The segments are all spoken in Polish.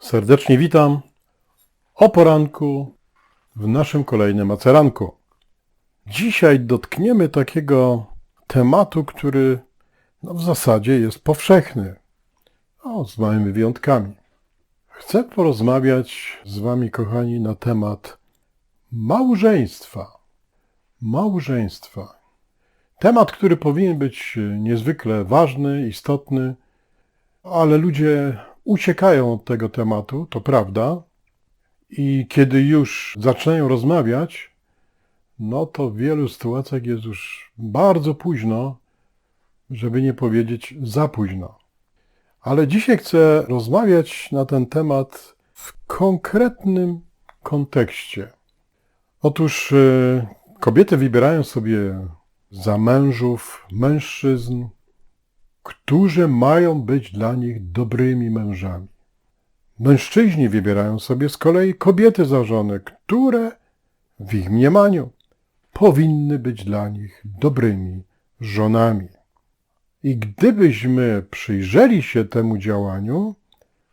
Serdecznie witam o poranku w naszym kolejnym maceranku. Dzisiaj dotkniemy takiego tematu, który no, w zasadzie jest powszechny, o, z małymi wyjątkami. Chcę porozmawiać z Wami, kochani, na temat małżeństwa. Małżeństwa. Temat, który powinien być niezwykle ważny, istotny, ale ludzie uciekają od tego tematu, to prawda. I kiedy już zaczynają rozmawiać, no to w wielu sytuacjach jest już bardzo późno, żeby nie powiedzieć za późno. Ale dzisiaj chcę rozmawiać na ten temat w konkretnym kontekście. Otóż y, kobiety wybierają sobie za mężów mężczyzn, którzy mają być dla nich dobrymi mężami. Mężczyźni wybierają sobie z kolei kobiety za żony, które w ich mniemaniu powinny być dla nich dobrymi żonami. I gdybyśmy przyjrzeli się temu działaniu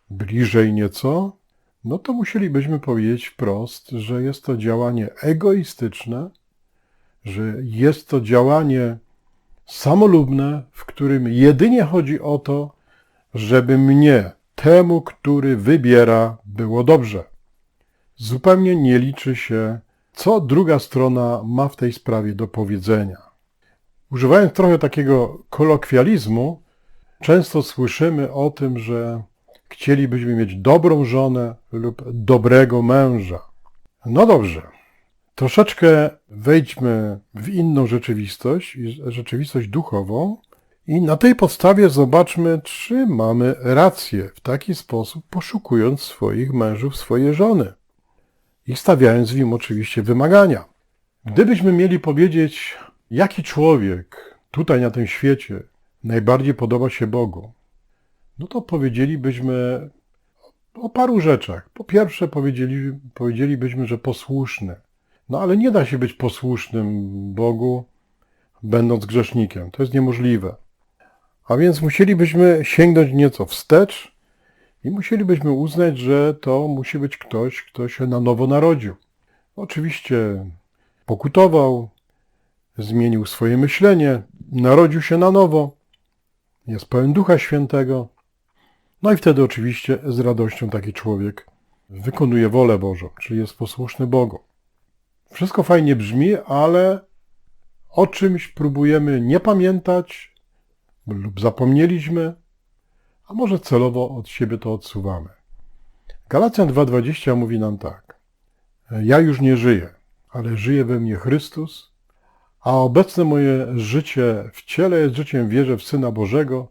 bliżej nieco, no to musielibyśmy powiedzieć wprost, że jest to działanie egoistyczne, że jest to działanie samolubne, w którym jedynie chodzi o to, żeby mnie, temu, który wybiera, było dobrze. Zupełnie nie liczy się, co druga strona ma w tej sprawie do powiedzenia. Używając trochę takiego kolokwializmu, często słyszymy o tym, że chcielibyśmy mieć dobrą żonę lub dobrego męża. No dobrze, troszeczkę wejdźmy w inną rzeczywistość, rzeczywistość duchową, i na tej podstawie zobaczmy, czy mamy rację w taki sposób, poszukując swoich mężów, swoje żony i stawiając w nim oczywiście wymagania. Gdybyśmy mieli powiedzieć, jaki człowiek tutaj na tym świecie najbardziej podoba się Bogu, no to powiedzielibyśmy o paru rzeczach. Po pierwsze, powiedzieli, powiedzielibyśmy, że posłuszny. No ale nie da się być posłusznym Bogu, będąc grzesznikiem. To jest niemożliwe. A więc musielibyśmy sięgnąć nieco wstecz i musielibyśmy uznać, że to musi być ktoś, kto się na nowo narodził. Oczywiście pokutował, zmienił swoje myślenie, narodził się na nowo, jest pełen Ducha Świętego. No i wtedy oczywiście z radością taki człowiek wykonuje wolę Bożą, czyli jest posłuszny Bogu. Wszystko fajnie brzmi, ale o czymś próbujemy nie pamiętać lub zapomnieliśmy, a może celowo od siebie to odsuwamy. Galacjan 2.20 mówi nam tak. Ja już nie żyję, ale żyje we mnie Chrystus, a obecne moje życie w ciele jest życiem wierze w Syna Bożego,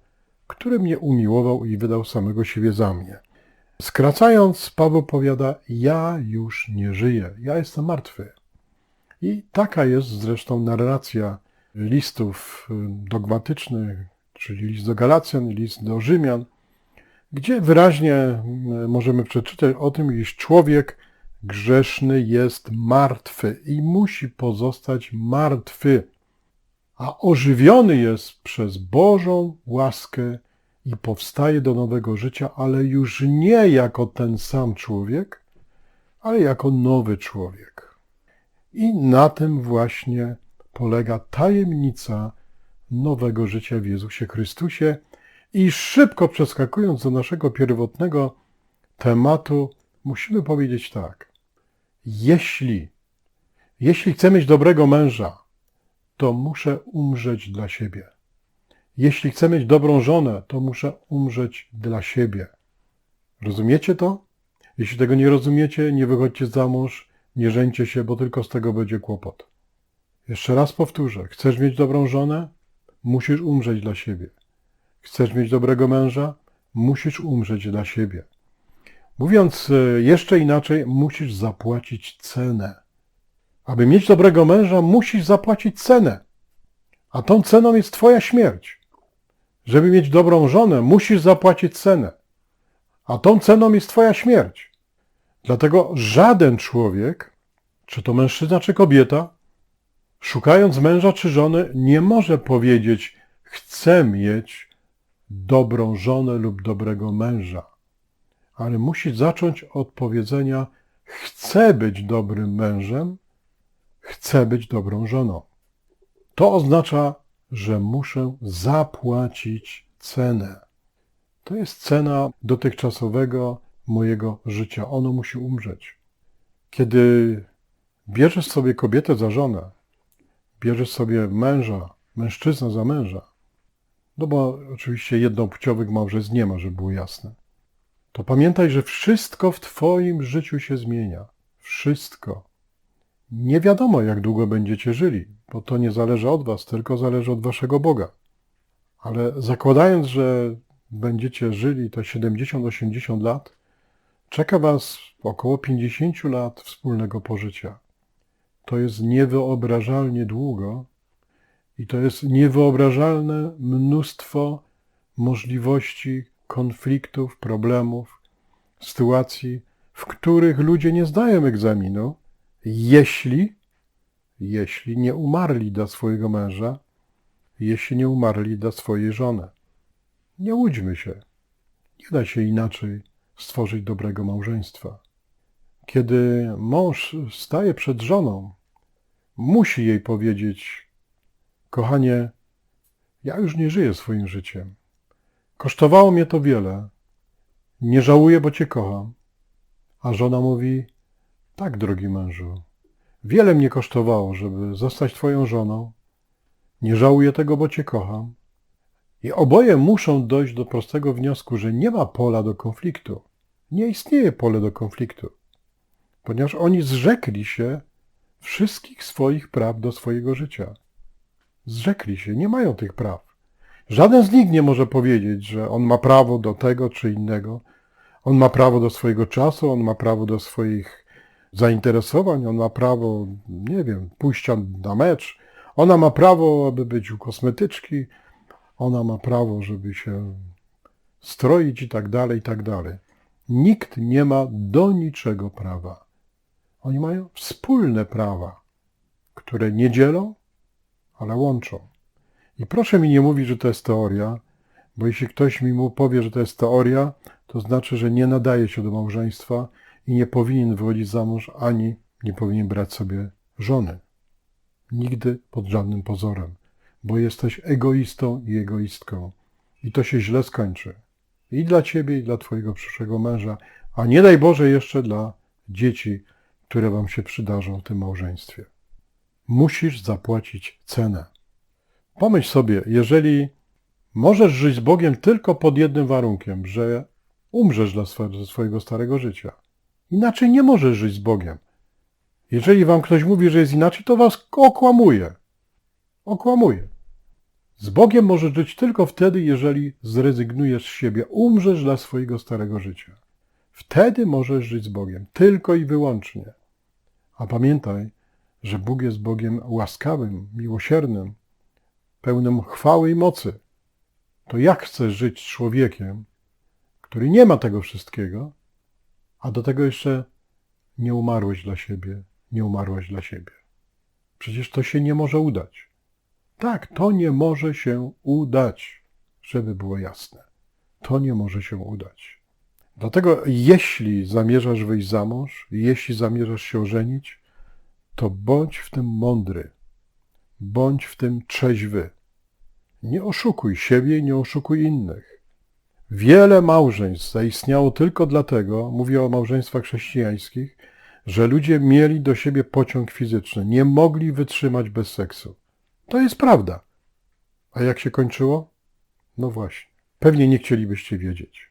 który mnie umiłował i wydał samego siebie za mnie. Skracając, Paweł powiada, ja już nie żyję, ja jestem martwy. I taka jest zresztą narracja listów dogmatycznych, czyli list do Galacjan, list do Rzymian, gdzie wyraźnie możemy przeczytać o tym, iż człowiek grzeszny jest martwy i musi pozostać martwy, a ożywiony jest przez Bożą łaskę i powstaje do nowego życia, ale już nie jako ten sam człowiek, ale jako nowy człowiek. I na tym właśnie polega tajemnica nowego życia w Jezusie Chrystusie. I szybko przeskakując do naszego pierwotnego tematu, musimy powiedzieć tak. Jeśli, jeśli chcę mieć dobrego męża, to muszę umrzeć dla siebie. Jeśli chcę mieć dobrą żonę, to muszę umrzeć dla siebie. Rozumiecie to? Jeśli tego nie rozumiecie, nie wychodźcie za mąż, nie żeńcie się, bo tylko z tego będzie kłopot. Jeszcze raz powtórzę. Chcesz mieć dobrą żonę? Musisz umrzeć dla siebie. Chcesz mieć dobrego męża? Musisz umrzeć dla siebie. Mówiąc e, jeszcze inaczej, musisz zapłacić cenę. Aby mieć dobrego męża, musisz zapłacić cenę. A tą ceną jest Twoja śmierć. Żeby mieć dobrą żonę, musisz zapłacić cenę. A tą ceną jest Twoja śmierć. Dlatego żaden człowiek, czy to mężczyzna, czy kobieta, szukając męża czy żony, nie może powiedzieć: Chcę mieć dobrą żonę lub dobrego męża. ale musi zacząć od powiedzenia: Chcę być dobrym mężem, chcę być dobrą żoną. To oznacza, że muszę zapłacić cenę. To jest cena dotychczasowego mojego życia. Ono musi umrzeć. Kiedy bierzesz sobie kobietę za żonę, bierzesz sobie męża, mężczyznę za męża, no bo oczywiście jednopłciowych małżeństw nie ma, żeby było jasne, to pamiętaj, że wszystko w Twoim życiu się zmienia. Wszystko. Nie wiadomo, jak długo będziecie żyli, bo to nie zależy od Was, tylko zależy od Waszego Boga. Ale zakładając, że będziecie żyli te 70-80 lat, czeka Was około 50 lat wspólnego pożycia. To jest niewyobrażalnie długo i to jest niewyobrażalne mnóstwo możliwości, konfliktów, problemów, sytuacji, w których ludzie nie zdają egzaminu, jeśli, jeśli nie umarli dla swojego męża, jeśli nie umarli dla swojej żony. Nie łudźmy się. Nie da się inaczej stworzyć dobrego małżeństwa. Kiedy mąż staje przed żoną, musi jej powiedzieć: Kochanie, ja już nie żyję swoim życiem. Kosztowało mnie to wiele. Nie żałuję, bo cię kocham. A żona mówi: Tak, drogi mężu, wiele mnie kosztowało, żeby zostać twoją żoną. Nie żałuję tego, bo cię kocham. I oboje muszą dojść do prostego wniosku, że nie ma pola do konfliktu. Nie istnieje pole do konfliktu, ponieważ oni zrzekli się wszystkich swoich praw do swojego życia. Zrzekli się, nie mają tych praw. Żaden z nich nie może powiedzieć, że on ma prawo do tego czy innego. On ma prawo do swojego czasu, on ma prawo do swoich zainteresowań, on ma prawo, nie wiem, pójścia na mecz. Ona ma prawo, aby być u kosmetyczki, ona ma prawo, żeby się stroić i tak dalej, i tak dalej. Nikt nie ma do niczego prawa. Oni mają wspólne prawa, które nie dzielą, ale łączą. I proszę mi nie mówić, że to jest teoria, bo jeśli ktoś mi mu powie, że to jest teoria, to znaczy, że nie nadaje się do małżeństwa i nie powinien wychodzić za mąż, ani nie powinien brać sobie żony. Nigdy pod żadnym pozorem, bo jesteś egoistą i egoistką. I to się źle skończy. I dla ciebie, i dla twojego przyszłego męża, a nie daj Boże jeszcze dla dzieci, które wam się przydarzą w tym małżeństwie. Musisz zapłacić cenę. Pomyśl sobie, jeżeli możesz żyć z Bogiem tylko pod jednym warunkiem, że umrzesz dla swojego starego życia. Inaczej nie możesz żyć z Bogiem. Jeżeli wam ktoś mówi, że jest inaczej, to was okłamuje. Okłamuje. Z Bogiem możesz żyć tylko wtedy, jeżeli zrezygnujesz z siebie, umrzesz dla swojego starego życia. Wtedy możesz żyć z Bogiem, tylko i wyłącznie. A pamiętaj, że Bóg jest Bogiem łaskawym, miłosiernym, pełnym chwały i mocy. To jak chcesz żyć z człowiekiem, który nie ma tego wszystkiego, a do tego jeszcze nie umarłeś dla siebie, nie umarłeś dla siebie? Przecież to się nie może udać. Tak, to nie może się udać, żeby było jasne. To nie może się udać. Dlatego, jeśli zamierzasz wyjść za mąż, jeśli zamierzasz się ożenić, to bądź w tym mądry, bądź w tym trzeźwy. Nie oszukuj siebie, nie oszukuj innych. Wiele małżeństw zaistniało tylko dlatego, mówię o małżeństwach chrześcijańskich, że ludzie mieli do siebie pociąg fizyczny, nie mogli wytrzymać bez seksu. To jest prawda. A jak się kończyło? No właśnie. Pewnie nie chcielibyście wiedzieć.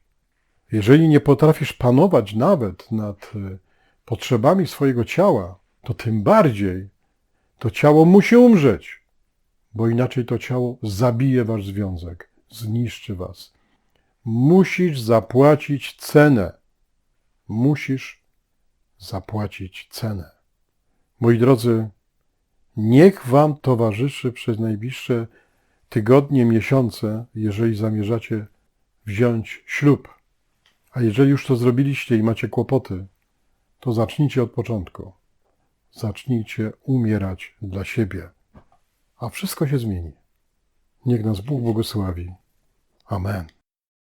Jeżeli nie potrafisz panować nawet nad e, potrzebami swojego ciała, to tym bardziej to ciało musi umrzeć, bo inaczej to ciało zabije wasz związek, zniszczy was. Musisz zapłacić cenę. Musisz zapłacić cenę. Moi drodzy, Niech Wam towarzyszy przez najbliższe tygodnie, miesiące, jeżeli zamierzacie wziąć ślub. A jeżeli już to zrobiliście i macie kłopoty, to zacznijcie od początku. Zacznijcie umierać dla siebie, a wszystko się zmieni. Niech nas Bóg błogosławi. Amen.